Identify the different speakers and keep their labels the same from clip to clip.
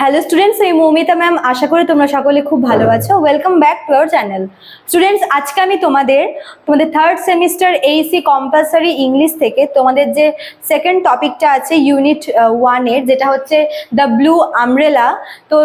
Speaker 1: Hello students আমি Moumita ma'am আশা করি তোমরা সকলে খুব ভালো আছো। Welcome back to our channel students আজকে আমি তোমাদের তোমাদের third semester AEC compulsory English থেকে তোমাদের যে সেকেন্ড টপিকটা আছে ইউনিট ওয়ানের যেটা হচ্ছে দ্য ব্লু আমরেলা তো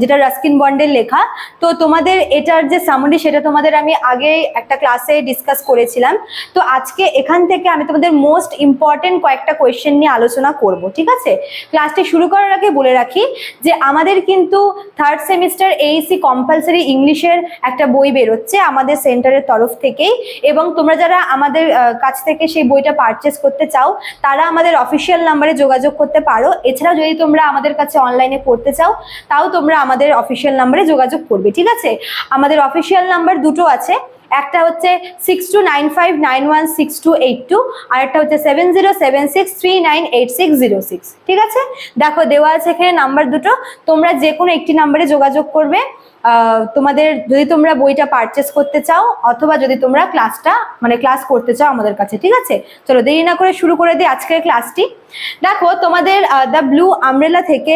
Speaker 1: যেটা রাস্কিন বন্ডের লেখা তো তোমাদের এটার যে সামরি সেটা তোমাদের আমি আগে একটা ক্লাসে ডিসকাস করেছিলাম। তো আজকে এখান থেকে আমি তোমাদের মোস্ট ইম্পর্টেন্ট কয়েকটা কোয়েশ্চেন নিয়ে আলোচনা করব ঠিক আছে? ক্লাসটি শুরু করার আগে বলে রাখি যে আমাদের কিন্তু থার্ড সেমিস্টার এইসি কম্পালসারি ইংলিশের একটা বই বেরোচ্ছে আমাদের সেন্টারের তরফ থেকেই এবং তোমরা যারা আমাদের কাছ থেকে সেই বইটা পারচেস করতে চাও, তারা আমাদের অফিসিয়াল নাম্বারে যোগাযোগ করতে পারো। এছাড়াও যদি তোমরা আমাদের কাছে অনলাইনে পড়তে চাও, তাও তোমরা আমাদের অফিসিয়াল নাম্বারে যোগাযোগ করবে, ঠিক আছে? আমাদের অফিসিয়াল নাম্বার দুটো আছে। একটা হচ্ছে six two nine five nine one six two eight two আর একটা হচ্ছে seven zero seven six three nine eight six zero six ঠিক আছে? দেখো দেওয়া আছে এখানে নাম্বার দুটো, তোমরা যে কোনো একটি নাম্বারে যোগাযোগ করবে। তোমাদের যদি তোমরা বইটা পারচেস করতে চাও, অথবা যদি তোমরা ক্লাসটা মানে ক্লাস করতে চাও আমাদের কাছে, ঠিক আছে? চলো দেরি না করে শুরু করে দিই আজকের ক্লাসটি দেখো, তোমাদের দ্য ব্লু আমরেলা থেকে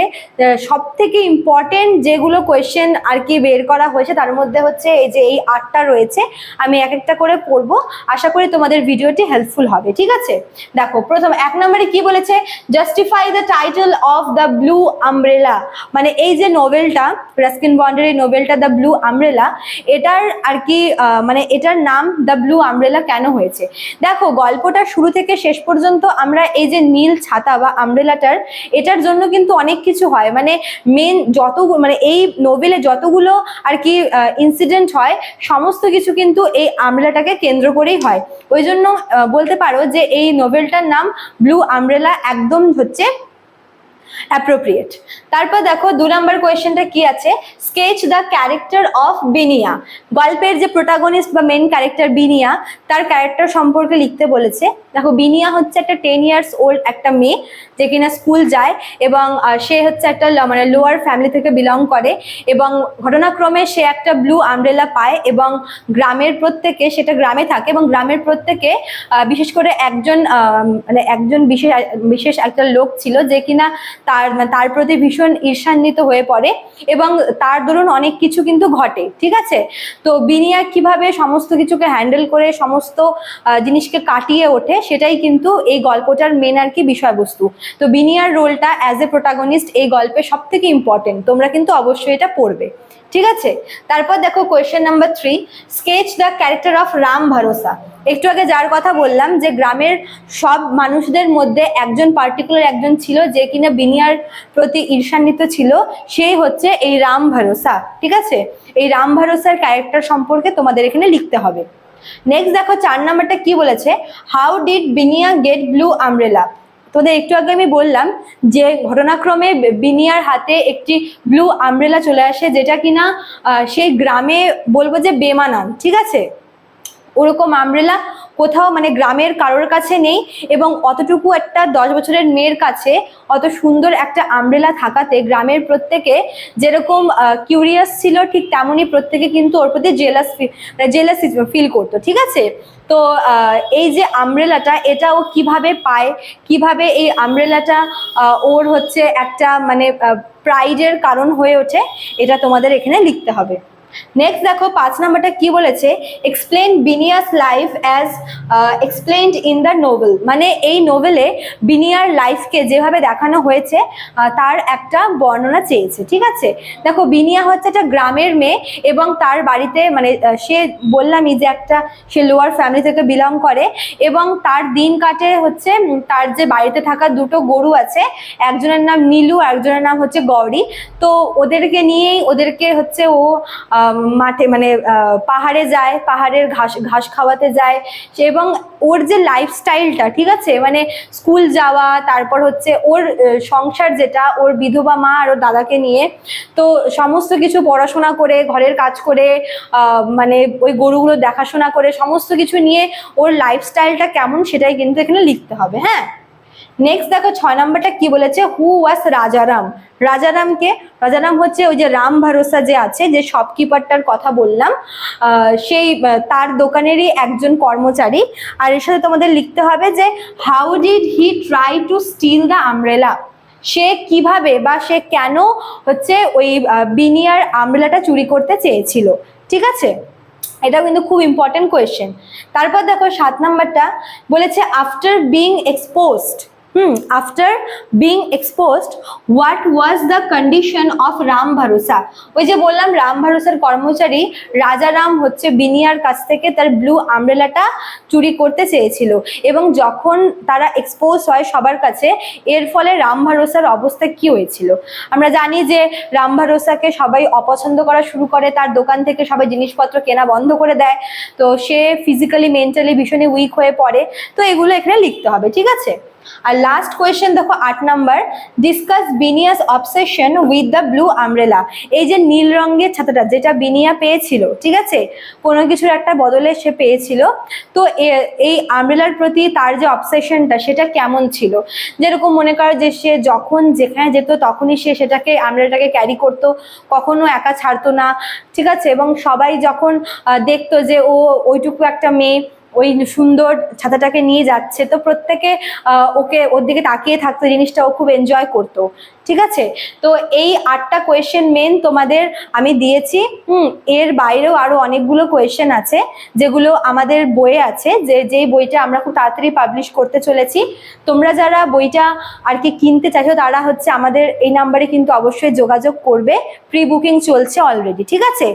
Speaker 1: সব থেকে ইম্পর্টেন্ট যেগুলো কোয়েশ্চেন আর কি বের করা হয়েছে, তার মধ্যে হচ্ছে এই যে এই আটটা রয়েছে, আমি এক একটা করে পড়ব। আশা করি তোমাদের ভিডিওটি হেল্পফুল হবে, ঠিক আছে? দেখো, প্রথম, এক নম্বরে কি বলেছে? Justify the title of the blue umbrella মানে এই যে নোবেলটা রাস্কিন বন্ডের এই নোবেলটা দ্য ব্লু আমব্রেলা এটার আর কি মানে এটার নাম দ্য ব্লু আমব্রেলা কেন হয়েছে? দেখো, গল্পটা শুরু থেকে শেষ পর্যন্ত আমরা এই যে নীল ছাতা বা আমব্রেলাটার এটার জন্য কিন্তু অনেক কিছু হয়। মানে মেন যত মানে এই নোবেলে যতগুলো আর কি ইনসিডেন্ট হয়, সমস্ত কিছু কিন্তু এই আমব্রেলাটাকে কেন্দ্র করেই হয়। ওই জন্য বলতে পারো যে এই নোবেলটার নাম ব্লু আমব্রেলা একদম হচ্ছে অ্যাপ্রোপ্রিয়েট তারপর দেখো দু নম্বর কোয়েশ্চেনটা কি আছে? Sketch the character of Binya গল্পের যে প্রোটাগনিস্ট বা মেন ক্যারেক্টার বিনিয়া তার ক্যারেক্টার সম্পর্কে লিখতে বলেছে। দেখো বিনিয়া হচ্ছে একটা টেন ইয়ার্স ওল্ড একটা মেয়ে যে কিনা স্কুল যায় এবং সে হচ্ছে একটা মানে লোয়ার ফ্যামিলি থেকে বিলং করে এবং ঘটনাক্রমে সে একটা ব্লু আমব্রেলা পায় এবং গ্রামের প্রত্যেকে, সেটা গ্রামে থাকে এবং গ্রামের প্রত্যেকে বিশেষ করে একজন মানে একজন বিশেষ বিশেষ একটা লোক ছিল যে কিনা তার তার প্রতি ভীষণ ঈর্ষান্বিত হয়ে পড়ে এবং তার দরুন অনেক কিছু কিন্তু ঘটে, ঠিক আছে? তো বিনিয়া কীভাবে সমস্ত কিছুকে হ্যান্ডেল করে সমস্ত জিনিসকে কাটিয়ে ওঠে সেটাই কিন্তু এই গল্পটার মেন আর কি বিষয়বস্তু। তো বিনিয়ার রোলটা অ্যাজ এ প্রোটাগনিস্ট এই গল্পে সব থেকে ইম্পর্টেন্ট তোমরা কিন্তু অবশ্যই এটা পড়বে, ঠিক আছে? তারপর দেখো question number three sketch the character of Ram Bharosa একটু আগে যার কথা বললাম যে গ্রামের সব মানুষদের মধ্যে একজন পার্টিকুলার একজন ছিল যে কিনা বিনিয়ার প্রতি ঈর্ষান্বিত ছিল, সেই হচ্ছে এই রাম ভরসা, ঠিক আছে? এই রাম ভরসার ক্যারেক্টার সম্পর্কে তোমাদের এখানে লিখতে হবে। নেক্সট দেখো, চার নাম্বারটা কি বলেছে? How did Binya get blue umbrella তোদের একটু আগে আমি বললাম যে ঘটনাক্রমে বিনিয়ার হাতে একটি ব্লু আমব্রেলা চলে আসে, যেটা কিনা সেই গ্রামে বলব যে বেমানান, ঠিক আছে? ওরকম আমব্রেলা কোথাও মানে গ্রামের কারোর কাছে নেই এবং অতটুকু একটা দশ বছরের মেয়ের কাছে অত সুন্দর একটা আমব্রেলা থাকাতে গ্রামের প্রত্যেকে যেরকম কিউরিয়াস ছিল ঠিক তেমনই প্রত্যেকে কিন্তু ওর প্রতি জেলাস জেলাস ফিল করতো, ঠিক আছে? তো এই যে আমব্রেলাটা এটা ও কীভাবে পায়, কীভাবে এই আমব্রেলাটা ওর হচ্ছে একটা মানে প্রাইডের কারণ হয়ে ওঠে, এটা তোমাদের এখানে লিখতে হবে। নেক্সট দেখো, পাঁচ নাম্বারটা কি বলেছে? Explain Binya's life as explained in the novel মানে এই নোভেলে বিনিয়ার লাইফকে যেভাবে দেখানো হয়েছে তার একটা বর্ণনা চেয়েছে, ঠিক আছে? দেখো বিনিয়া হচ্ছে একটা গ্রামের মেয়ে এবং তার বাড়িতে মানে সে বললামই যে একটা, সে লোয়ার ফ্যামিলি থেকে বিলং করে এবং তার দিন কাটে হচ্ছে তার যে বাড়িতে থাকা দুটো গরু আছে, একজনের নাম নীলু একজনের নাম হচ্ছে গৌরী। তো ওদেরকে নিয়েই, ওদেরকে হচ্ছে ও মাঠে মানে পাহাড়ে যায়, পাহাড়ের ঘাস ঘাস খাওয়াতে যায় সে এবং ওর যে লাইফস্টাইলটা ঠিক আছে? মানে স্কুল যাওয়া, তারপর হচ্ছে ওর সংসার যেটা, ওর বিধবা মা আর ওর দাদাকে নিয়ে, তো সমস্ত কিছু পড়াশোনা করে, ঘরের কাজ করে মানে ওই গরুগুলো দেখাশোনা করে, সমস্ত কিছু নিয়ে ওর লাইফস্টাইলটা কেমন সেটাই কিন্তু এখানে লিখতে হবে হ্যাঁ? নেক্সট দেখো ছয় নম্বরটা কি বলেছে? হু ওয়াস রাজারাম রাজারামকে রাজারাম হচ্ছে ওই যে রাম ভরসা যে আছে, যে শপকিপারটার কথা বললাম সেই তার দোকানেরই একজন কর্মচারী। আর এর সাথে তোমাদের লিখতে হবে যে how did he try to steal the umbrella সে কীভাবে বা সে কেন হচ্ছে ওই বিনিয়ার আমব্রেলাটা চুরি করতে চেয়েছিল? ঠিক আছে? এটাও কিন্তু খুব ইম্পর্টেন্ট কোয়েশ্চেন তারপর দেখো সাত নাম্বারটা বলেছে after being exposed hmm after being exposed what was the condition of Ram Bharosa ওই যে বললাম রাম ভরসার কর্মচারী রাজা রাম হচ্ছে বিনিয়ার কাছ থেকে তার ব্লু আমব্রেলাটা চুরি করতে চেয়েছিল। এবং যখন তারা এক্সপোজ হয় সবার কাছে, এর ফলে রাম ভরসার অবস্থা কি হয়েছিল? আমরা জানি যে রাম ভরসাকে সবাই অপছন্দ করা শুরু করে, তার দোকান থেকে সবাই জিনিসপত্র কেনা বন্ধ করে দেয়। তো সে ফিজিক্যালি মেন্টালি ভীষণই উইক হয়ে পড়ে। তো এগুলো এখানে লিখতে হবে, ঠিক আছে? আর লাস্ট কোয়েশ্চেন দেখো আট number discuss Binya's obsession with the blue umbrella এই যে নীল রঙের ছাতাটা, যেটা বিনিয়া পেয়েছিল, ঠিক আছে? কোনো কিছুর একটা বদলে সে পেয়েছিল। তো এই আমব্রেলার প্রতি তার যে অবসেশনটা সেটা কেমন ছিল? যেরকম মনে করো যে সে যখন যেখানে যেত, তখনই সে সেটাকে আমব্রেলাটাকে ক্যারি করতো, কখনো একা ছাড়তো না, ঠিক আছে? এবং সবাই যখন দেখতো যে ও ওইটুকু একটা মেয়ে ওই সুন্দর ছাতাটাকে নিয়ে যাচ্ছে। তো প্রত্যেকে ওকে ওর দিকে তাকিয়ে থাকতো, জিনিসটা ও খুব এনজয় করতো। ঠিক আছে? তো এই আটটা কোয়েশ্চেন মেন তোমাদের আমি দিয়েছি। হুম, এর বাইরেও আরও অনেকগুলো কোয়েশ্চেন আছে, যেগুলো আমাদের বইয়ে আছে, যে যেই বইটা আমরা খুব তাড়াতাড়ি পাবলিশ করতে চলেছি। তোমরা যারা বইটা আর কি কিনতে চাইছো, তারা হচ্ছে আমাদের এই নাম্বারে কিন্তু অবশ্যই যোগাযোগ করবে। প্রি বুকিং চলছে অলরেডি ঠিক আছে?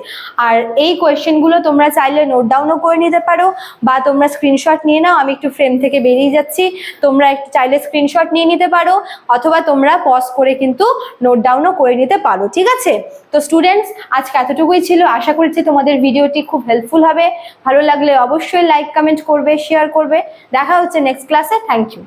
Speaker 1: আর এই কোয়েশ্চেনগুলো তোমরা চাইলে নোট ডাউনও করে নিতে পারো, বা তোমরা স্ক্রিনশট নিয়ে নাও, আমি একটু ফ্রেম থেকে বেরিয়ে যাচ্ছি। তোমরা একটু চাইলে স্ক্রিনশট নিয়ে নিতে পারো, অথবা তোমরা পজ করে কিন্তু নোট ডাউনও করে নিতে পারো, ঠিক আছে? তো স্টুডেন্টস আজকে এতটুকুই ছিল। আশা করছি তোমাদের ভিডিওটি খুব হেল্পফুল হবে। ভালো লাগলে অবশ্যই লাইক কমেন্ট করবে শেয়ার করবে। দেখা হচ্ছে নেক্সট ক্লাসে থ্যাংক ইউ